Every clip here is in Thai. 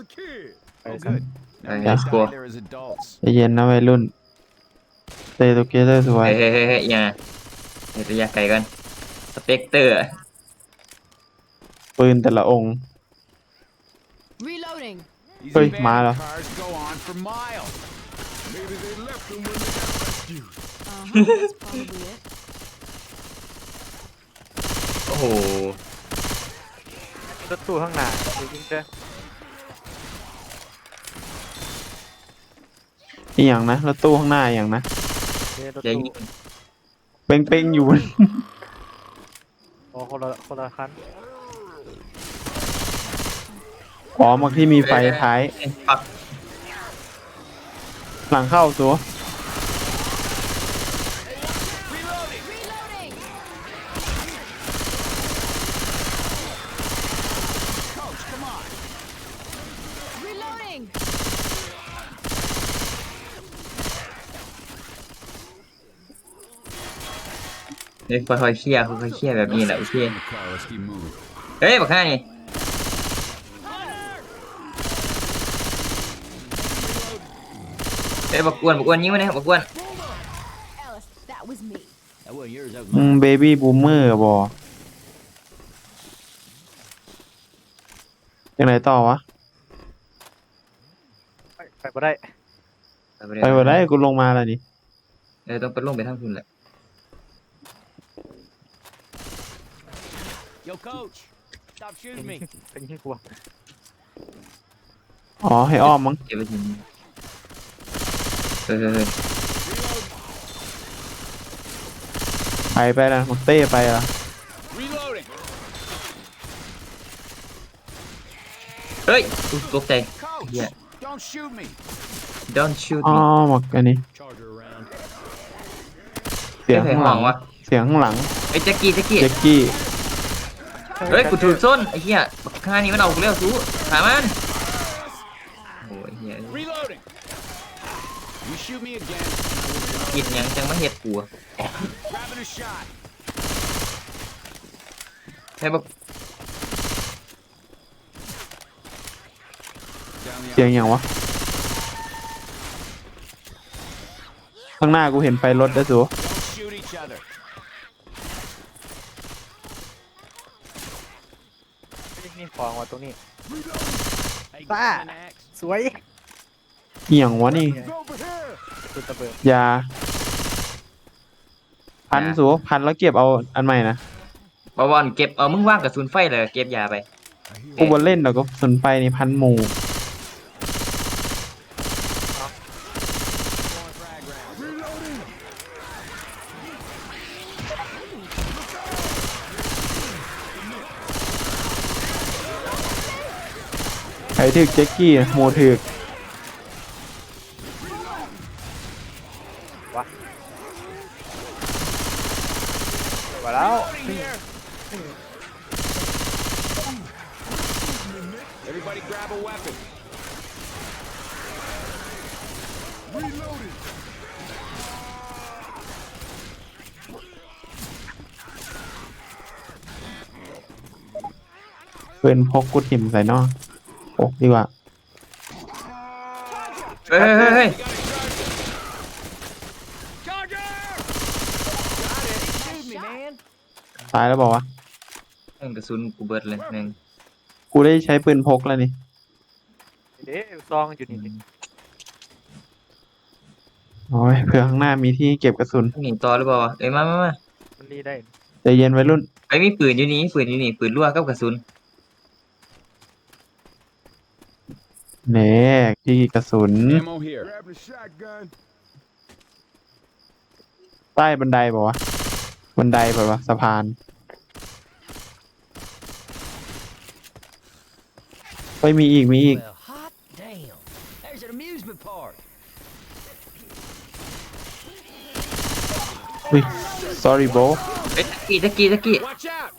a kid. ไปสัก Now Yeah. these guys there as adults. ใจเย็นนะวัยรุ่นเตะตัวเกเตอร์สวยเฮ้ยเฮ้ยเฮ้ยเฮ้ยอย่าเดี๋ยวระยะไกลกันสเปกเตอร์ ปืนแต่ละองค์ Reloading. These Hey, abandoned Milo. cars go on for miles. Maybe they left him when they got rescued. Uh huh. That's probably it. โอ้โห รถตู้ข้างหน้าจริงๆเจ้ อีอย่างนะรถตู้ข้างหน้าอหย่างนะเนี่ยรถอย่าตู้ยิงเป้งเป้งๆอยู่ อ๋อคนละคนละคันอ๋อมักที่มีไฟท้ายเอ้ยปักหลังเข้าสัว Reloading. Coach, come on. Reloading. เฮ้ยค่อยๆเคลียร์ค่อยๆเคลียร์แบบนี้แหละโอเค In the car, let's keep moving. เฮ้ยบักข้านี่เฮ้ยบักอ้วนบักอ้วนยิงมาเนี่ยบักอ้วน Alice, that was me. That wasn't yours, that was อืมเบบี้บูมเมอร์บอยังไงต่อวะไปไปบ่ได้ ไปบ่ได้กูลงมาแล้วนี่ เออต้องไปลงไปทางคุณแหละ Yo, coach, stop shooting me. ไปยิงกลัวอ๋อ ให้อ้อมมั้งเก็บไปทีนี้เฮ้ยเฮ้ยเฮ้ยไปไปแล้วมักเต้ไปละ Reloading. เฮ้ยอุ๊ยตกใจ Coach, Yeah. don't shoot me. don't shoot อ๋อ me มักอันนี้ Charger around. เสียงเฮ้ยข้างหลังหวังวะเสียงข้างหลังไอ้ยแจ็คกี้แจ็คกี้ เจ็กกี้ เฮ้ยกูถูกส้นไอ้เหี้ยบักข้านี่มันเอากูเร็วสู้หามันโอ้ยเหี้ย Reloading. You shoot me again. กินหยังจังมาเฮ็ดกูอะ Grabbing a shot. ให้บัก Down the เสียงอย่างวะ ข้างหน้ากูเห็นไฟรถแล้วสัว Don't shoot each other. นี่ ของว่ะตรงนี้ Hey, Bah. grab an axe. สวยเอียงวะนี่ He's over here. ตุนตะเบิดยา พันสัวพันแล้วเก็บเอาอันใหม่นะบอลเก็บเอามึงว่างกระสุนไฟเลยเก็บยาไปกูบอลเล่นดอกก็สนไปในพันหมู่ Throwing frag rounds. ใคร ถึกเจ็กกี้โมถึกมาแล้ว Everybody grab a weapon. Reloaded. เป็นพกกูถิ่มใส่นอกป กดีกว่าเฮ้ยเฮ้ยเฮ้ย Charger! Got it. Shoot me, man. ตายแล้วบอกว่าแม่งกระสุนกูเบิดเลยแม่งกูได้ใช้ปืนพกแล้วนี่เด้ซองอยู่นี่ดิโอ้ยเผื่อข้างหน้ามีที่เก็บกระสุนหนีต่อหรือเปล่าวะเอ้ยมามามามันรีได้ใจเย็นไว้รุ่นไอ้ยมีปืนอยู่นี่ปืนอยู่นี่ปืนรั่วกับกระสุน เน่ที่กระสุน Ammo here. Grab the shotgun. ใต้บันไดบอกว่าบันไดแบบว่าสะพานเฮ้ยมีอีกมีอีก Well, hot damn. There's an amusement park. อุ้ย sorry bro เฮ้ยตะกี้ตะกี้ตะกี้ Watch out.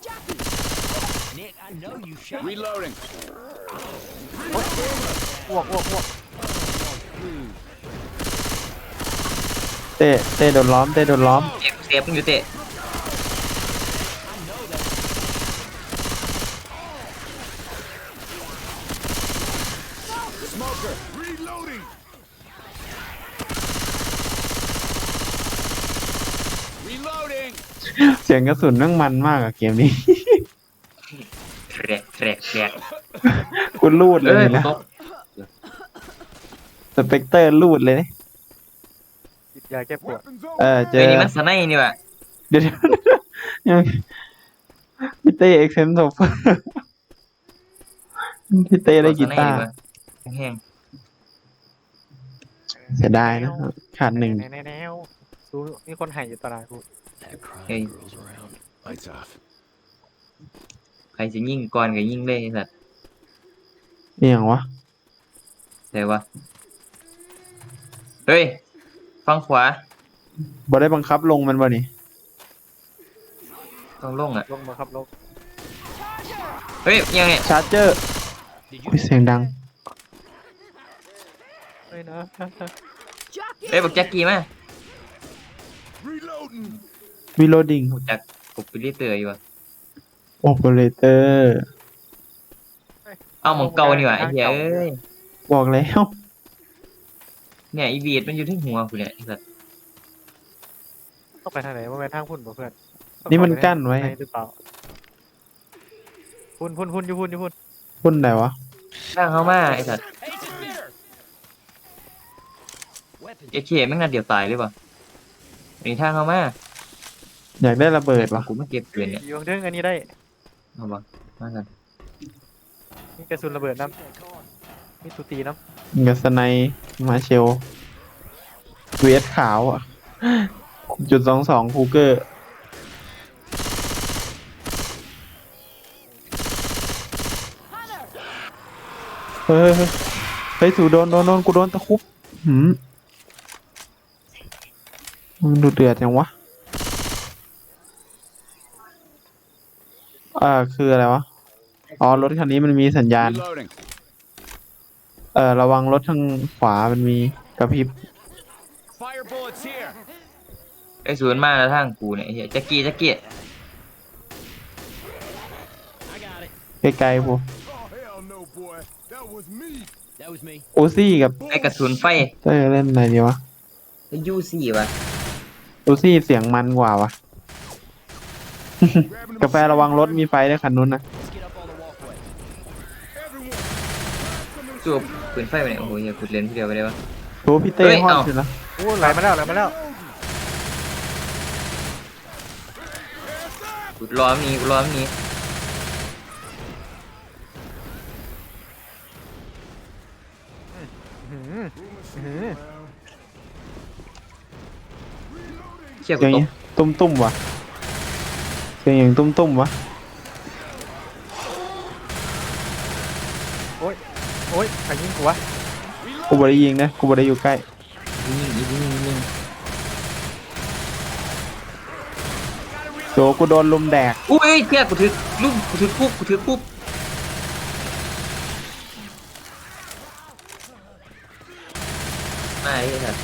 Nick, I know you shot. Reloading. อ้วกอ้วกอ้วกเต้เต้โดนล้อมเต้โดนล้อมเซฟเซฟมึงอยู่เตะเสียงกระสุนนั่งมันมากอะเกมนี้แทรกแทรกแทรกคุณรูดเลเอ้ยยนะตก สเปกเตอร์รูดเลยนะหยิบยาแก้ปวด Weapons เอ over. อเจเฮ้ยอนี่มันสไนนี่ว่ะเดี๋ยวๆยังพี่เต้เอ็กเซนโซฟพี่เต้ได้กีตาร์แห้งเสียดายนะขาดหนึ่ง แนวแนวดูมีคนใหายอยู่ตลาดกู That crying Hey. girl's around. Lights off. ๆใครจะยิงก่อนก็ยิงเลยไอ้สัตว์นี่อย่างวะ แต่ว่า เฮ้ยฟังขวาบ่ได้บังคับลงมันบ่นี่ต้องลงอะลงมาครับลงเฮ้ยยังเนี่ยชาร์เจอร์ Did โอ้ยเสียงดังเฮ้ยนะ Jockey! เฮ้ยบอกแจ็คกี้มา Reloading. วิโรดิงหูจักปกปิลิเตอร์อยู่ว่ะโอเปอเรเตอร์ เอ้าหมองเก่านี่ว่ะไอ้เหี้ยเอ้ยบอกแล้ว เนี่ยอีวีดมันอยู่ที่หัวกูเนี่ยไอ้สัตว์ต้องไปทางไหนว่าไปทางพุ่นบ่เพื่อนนี่มันกั้นไว้ในหรือเปล่าพุ่นพุ่นพุ่นอยู่พุ่นอยู่พุ่นพุ่นไหนวะ ร่างเขามาไอ้สัตว์ Hey, it's a spitter. Weapon. เอเคแม่งน่าเดียวตายเลยป่ะอันนี้ทางเขามาอยากได้ระเบิดวะกูไม่เก็บเกินเนี่ยอยู่ข้างเทิงอันนี้ได้เอาบ่มากันมีกระสุนระเบิดน้ำ มีตุตีน้ำกับสไนมาเชล เวสขาวอะ จุดสองสองคูเกอร์เฮ้ยเฮ้ยเฮ้ยสูโดนโดนโดนกูโดนตะคุบหืมมึงดูเดือดยังวะ อ่า คืออะไรวะ อ๋อ รถคันนี้มันมีสัญญาณ Reloading. เอ่อระวังรถทางขวามันมีกระพริบ Fire bullets here. ไอ้ศูนย์มาแล้วทางกูเนี่ยไอ้เหี้ยแจ็คกี้แจ็คกี้ I got it. ไกลๆพวก Oh, hell no, boy. That was me. That was me. โอซี่กับไอ้กระสุนไฟเต้ยเล่นอะไรดีวะไอ้ยูซี่ว่ะโอซี่เสียงมันกว่าวะ Grabbing กาแฟระวังรถมีไฟด้วยคันนู้นนะ Everyone. จูบปืนไฟไปเนี่ยโอ้โหเหี้ยกูเลนผู้เดียวไปได้ปะโหพี่เต้เฮ้ยฮอดเอ้าอยู่นะโอ้ไหลมาแล้วไหลมาแล้วกูรอมันนี้กูรอมันนี้อื้อหืออื้อหือเชี่ยเสีกูยงตุ้มตุ้มๆวะเสียงอย่างตุ้มตุ้มๆวะ โอ้ย โอ้ยใครยิงกูวะกูบ่ได้ยิงนะกูบ่ได้อยู่ใกล้ยิงยิงยิงยิงโจกูโดนลุมแดกอุ้ยเชี่ยกูถือลูกกูถือปุ๊บกูถือปุ๊บมาไอ้สัตว์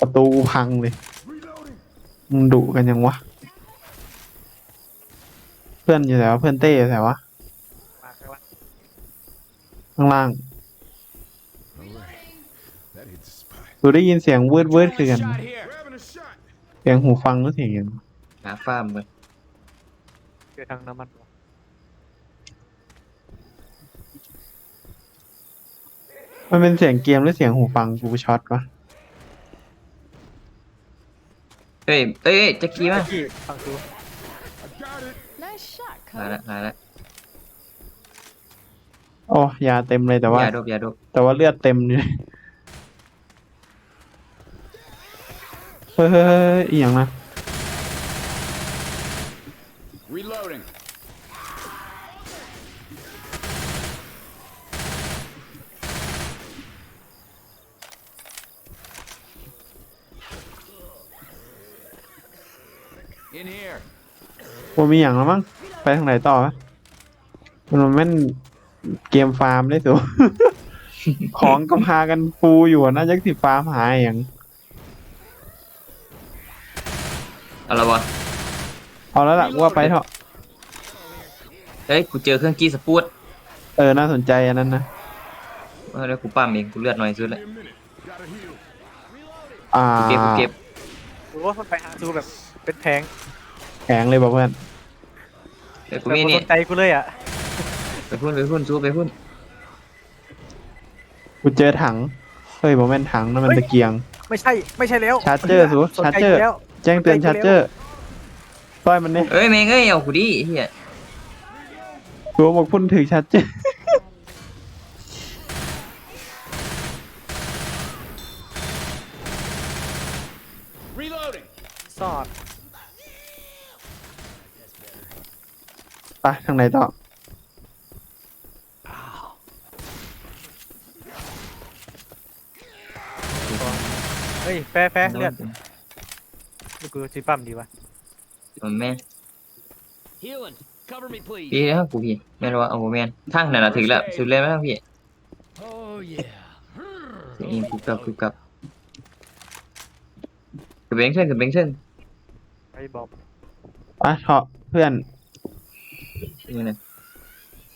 ประตูกูพังเลยมึงดุกันยังวะ เพื่อนอยู่ไหนวะเพื่อนเต้อยู่ไหนวะมาข้างล่าง ข้างล่าง All right. That hits the spot. กูได้ยินเสียงวืดวืดคือกัน Shot here. Grabbing a shot. เสียงหูฟังก็เสียงอย่างหาฟาร์มเลยเจอทางน้ำมันวะมันเป็นเสียงเกมหรือเสียงหูฟังกูช็อตวะเฮ้ยเอ้ยแจ็คกี้มากี้ฟังดู I got it. Nice shot, หา Cody. ละหาละ โอ้ยาเต็มเลยแต่ว่ายาดบยาดบแต่ว่าเลือดเต็มอยู่เฮ้ยเฮ้ยเฮ้ยอีหยังนะ Reloading. In here. ว่ามีอย่างแล้วมั้งไปทางไหนต่อวะมันมันแม่น เกมฟาร์มได้สู ของก็พากันฟูอยู่อะน่าจะสิฟาร์มหายอย่างเอาละวะเอาแล้วล่ะกูว่าไปเถอะเฮ้ยกูเจอเครื่องกี้สปูตเออน่าสนใจอันนั้นนะเออเดี๋ยวกูปั๊มเองกูเลือดน้อยสุดเลย Give me a minute. Gotta heal. อ่ากูเก็บกูเก็บโอ้มันไปหาซูแบบเป็นแพงแข็งเลยป่ะเพื่อนเดี๋ยวกูแบบมีบ่นี่สนใจกูเลยอะ ไปพุ่นไปพุ่นสู้ไปพุ่นกูเจอถัง เฮ้ยโมเมนถังนั่นมันตะเกียง ไม่ใช่ไม่ใช่แล้วชาร์จเจอร์สูสนชาร์จใจเจอกูร์ แล้วแจ้งเตือนชาร์จเจอร์ต้อยมันเนี่ยเอ้ยแม่งเอ้ยเอากูดิไอ้เฮียตัวบอกพุ่นถึงชาร์จเจอร์ Reloading. สอด ไปทางไหนต่อ ฮ้ยแฟร์แฟร์เลือดดูกูซีปั๊มดีวะมันแม่น Healing. Cover me, please. พี่นะครับกูพี่แม่นว่าเอาบ่แม่นทางนั่นน่ะถึงแล้วสุดเลยไหมครับพี่ Oh yeah. เสียงอินกูกลับกูกลับกับเบงเช่นกับเบงเช่นไอ้บอมไปเถาะเพื่อนนี่นะ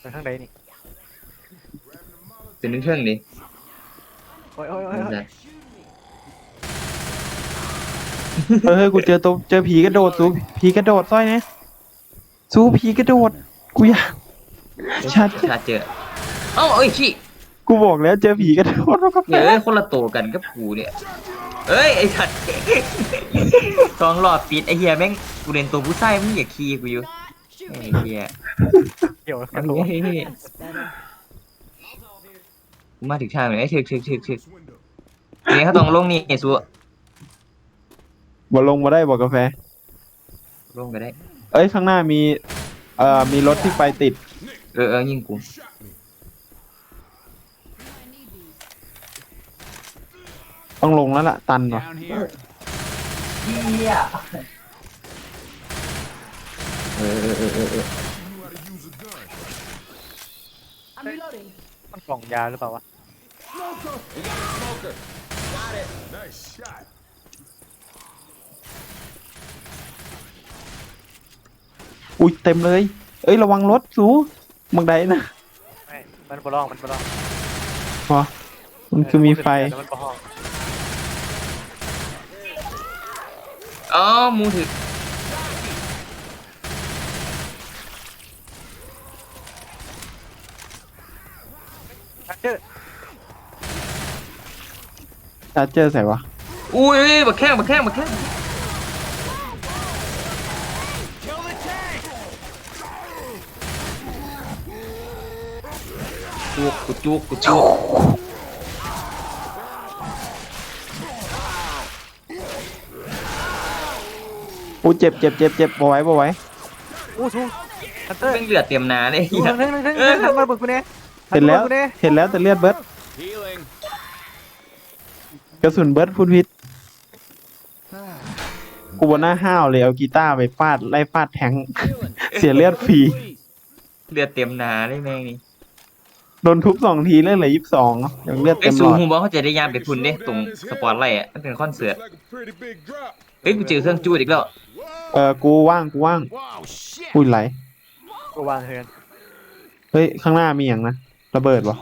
ไปข้างใดนี่เป็นนึงเช่นดิโอ้ยโอ้ยโอ้ยโอ้ย เออกูเจอตัวเจอผีกระโดดสู้ผีกระโดดต้อยเนี่ยสู้ผีกระโดดกูอยากชาร์จชาร์จเจอเอ้าเอ้ยขี้กูบอกแล้วเจอผีกระโดดแล้วก็เดี๋ยวเอ้ยคนละโตกันกับกูเนี่ยเอ้ยไอ้สัตว์สองหลอดปิดไอ้เหี้ยแม่งกูเล่นตัวผู้ชายมึงอย่าขี้กูอยู่ Shoot ไอ้ me. เหี้ยเกี่ยวกันเฮ้ย That's better. กูมาถึงทางเลยไอ้ถึกถึกถึกถึก This window. นี่เขาต้องลงนี่ไอ้สัว บ่ลงมาได้บอกกาแฟลงไปได้ เอ้ยข้างหน้ามีเอ่อมีรถที่ไฟติด เออเออยิงกู Shot me. I need these. ต้องลงแล้วล่ะ ตันว่ะ Down here. เออเออเออเออเออ You know how to use a gun. I'm reloading. มันกล่องยาหรือเปล่าวะ Nice shot. อุ้ยเต็มเลย เอ้ยระวังรถสูมึงใดนะไม่มันบลองมันบลองพอมันคือมีไฟแต่มันบ่ห้องอ๋อมูถึกชาร์จเจอร์ชาร์จเจอร์ใส่วะอุ้ยบักแข้งบักแข้งบักแข้ง Kill จุกกูจุกกูจุกอู้เจ็บเจ็บเจ็บเจ็บบ่ไหว้บ่ไหว้อู้ซูฮันเตอร์เป็นเลือดเต็มหนาเลยไอ้ดูเหี้ยทั้งทั้งทั้งทั้งทั้งมาเบิกกูเนี่ยเห็นแล้วกูเนี่ยเห็นแล้วแต่เลือดเบิร์ด Healing. กระสุนเบิร์ดพูดพิษกูบนหน้าห้าวเลยเอากีตาร์ไปฟาดไล่ฟาดแทงค์ Healing. เสียเลือดฟรี Please. เลือดเต็มหนาเลยแม่งนี่ โดนทุบสองทีเลือดเหลือยี่สิบสองยังเลือดไอ้เต็มสูหลอดฮูบอกเขาจะได้ยามไปพุ่นเด้ตรงสปอร์ตไลท์อะมันเป็นคอนเสิร์ต Looks like a pretty big drop. เฮ้ยกูเจอเครื่องจูดอีกแล้วเออกูว่างกูว่าง Wow, shit. อุ้ยไหลกูวางเฮือนเฮ้ยข้างหน้ามีอย่างนะระเบิดวะ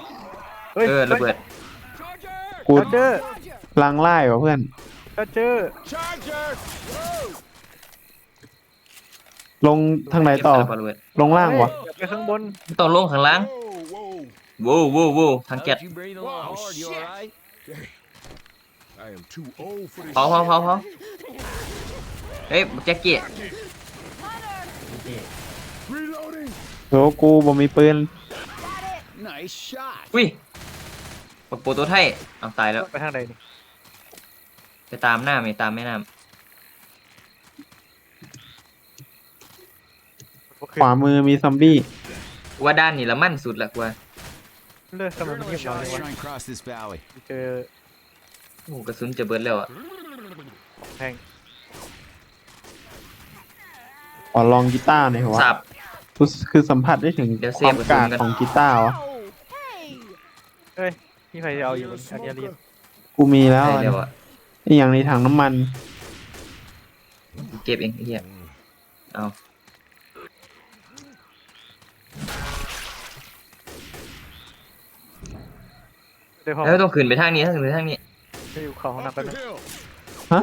เฮ้ยเออระเบิดกูชาร์จเจอร์ลังไล่วะเพื่อนชาร์จเจอร์ Charger. ลงทางไหนต่อ เก็บระเบิดลงล่างวะอย่าไปข้างบนต้องลงข้างล่าง Whoa, whoa. โว้วโว้วโว้วทางแก๊ส How'd you breathe a little Wow, hard? You shit. alright? I am too old for this. เผาเผาเผาเผาเฮ้ยแจ็คกี้ Reloading. โหกูบ่มีปืน Nice shot. อุ้ยปักโปรโตไทยเอาตายแล้ว ไปทางใดนี่ไปตามหน้าไม่ตามแม่น้โอเคขวามือมีซอมบี้ำว่าด้านนี่ละมั่นสุดละกว่า เลือดทำไมมันเงียบน้อยจังวะ Try and cross this valley. เจอโอ้กระสุนจะเบิดแล้วอะแทงขอลองกีตาร์หน่อยวะสับ รู้สึกคือสัมผัสได้ถึงเดี๋ยวเซควาฟมกระสุนกากกัน ของกีตาร์วะ Oh, hey. เฮ้ยพี่ใครจะเอาอยู่บนอันนี้เรียนกูมีแล้วได้แล้วอะนี่อย่างในถังน้ำมันกูเก็บเองไอ้เหี้ยเอา เดี๋ยวห้องแล้วต้องขึ้นไปทางนี้ต้องขึ้นไปทางนี้ไปอยู่เขาห้องน้ำ Up กัน the นะ hill. ฮะ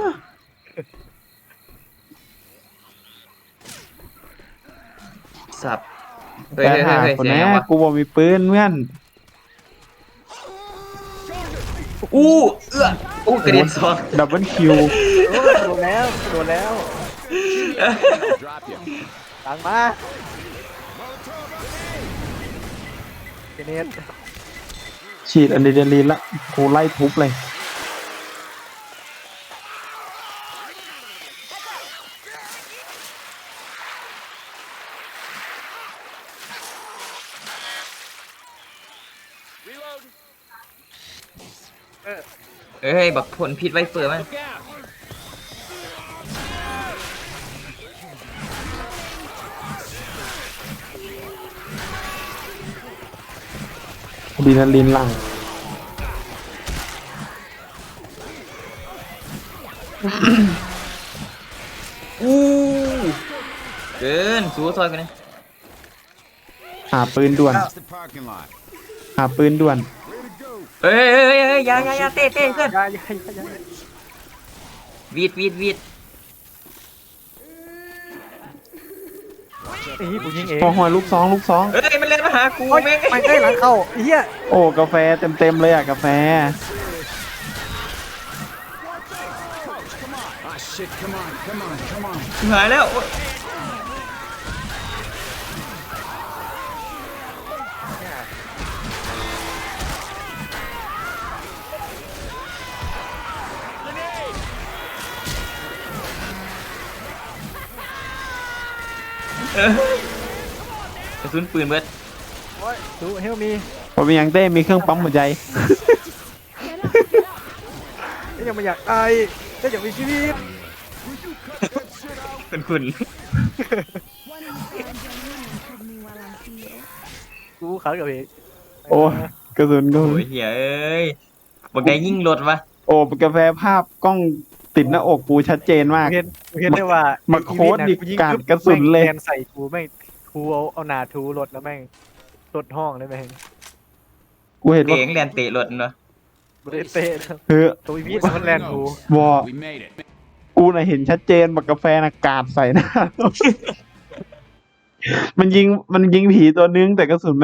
สับเฮ้ยแต่เฮ้ยหาเฮ้ยคนเสียงแน่ยังวะกูบอกมีปืนเพื่อนอู้เอื้ออู้กระเด็นสองดับเบิลคิวโอ้ยโดนแล้วโดนแล้ว Drop you. ตังมาเกเนต ฉีดอะดรีนาลีนละกูไล่ทุบเลยเฮ้ย บักผลพิษไวเฟอร์มัน ดรีนาลีนหลังอู้เกินสู้ซอยกันเลยหาปืนด่วน That's the parking lot. หาปืนด่วน เฮ้ยเฮ้ยเฮ้ยเฮ้ยอยาอยาอยาเต้เต้เพื่อนยายยายยายวีดวีดวีดไอ้ยกูยิงเอง พอหอยลูกสองลูกสอง เฮ้ยมันเล่นมา หากูโอ้ยแม่งไม่ได้หลังเข้าไอ้เหี้ยโอ้กาแฟเต็มเต็มๆเลยอะกาแฟ Ah, shit. Come on. Come on. Come on. หายแล้วโอ๊ยเออกระสุนปืนเบิดโอ้ย ดูเฮลมีพอมียังเต้มีเครื่องปั๊มหัวใจก็ยังไม่อยากตายก็อยากมีชีวิตเป็นคุณ กูขากับเองโอ้กระสุนก็โอ้ยเหี้ยเอ้ยบอกได้ยิ่งรถวะโอ้กาแฟภาพกล้องติดหน้าอกกูชัดเจนมาก เห็นเห็นได้ว่ามาโค้ดดิกาดกระสุนเลยแม่งแทนใส่กูแม่งทูเอาเอาหนาทูรถแล้วแม่ง รถห้องเลยแม่งกูเห็นเตะว่างเรียนเตะรถเนาะบริเตะเฮ้ยตัวอีพีมันแลนทูวอ We made it. กูน่ะเห็นชัดเจนบักกาแฟน่ะกาดใส่หน้ามันยิงมันยิงผีตัวนึงแต่กระสุน